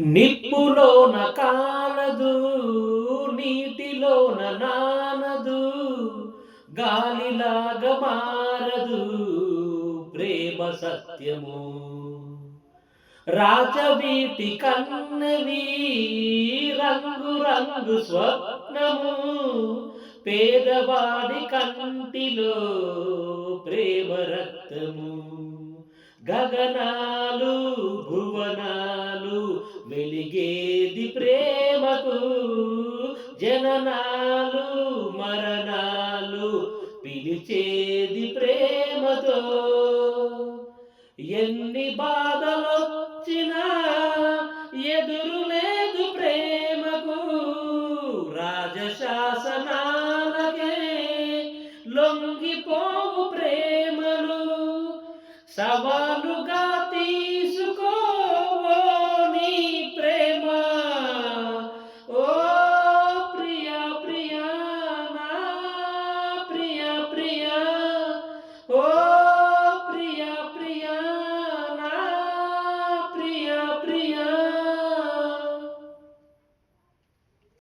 నిప్పులోన కాలదు నీటిలోన నానదు గాలిలాగ మారదు ప్రేమ సత్యము. రాజవీటి కన్నవి రంగు రంగు స్వప్నము పేదవాడి కంటిలో ప్రేమ రక్తము. గగనాలు భువనా వెలిగేది ప్రేమకు జననాలు మరణాలు పిలిచేది ప్రేమతో. ఎన్ని బాధలొచ్చినా ఎదురు లేదు ప్రేమకు. రాజశాసనాలకే లొంగిపోవు ప్రేమలు. సవాలుగా తీసు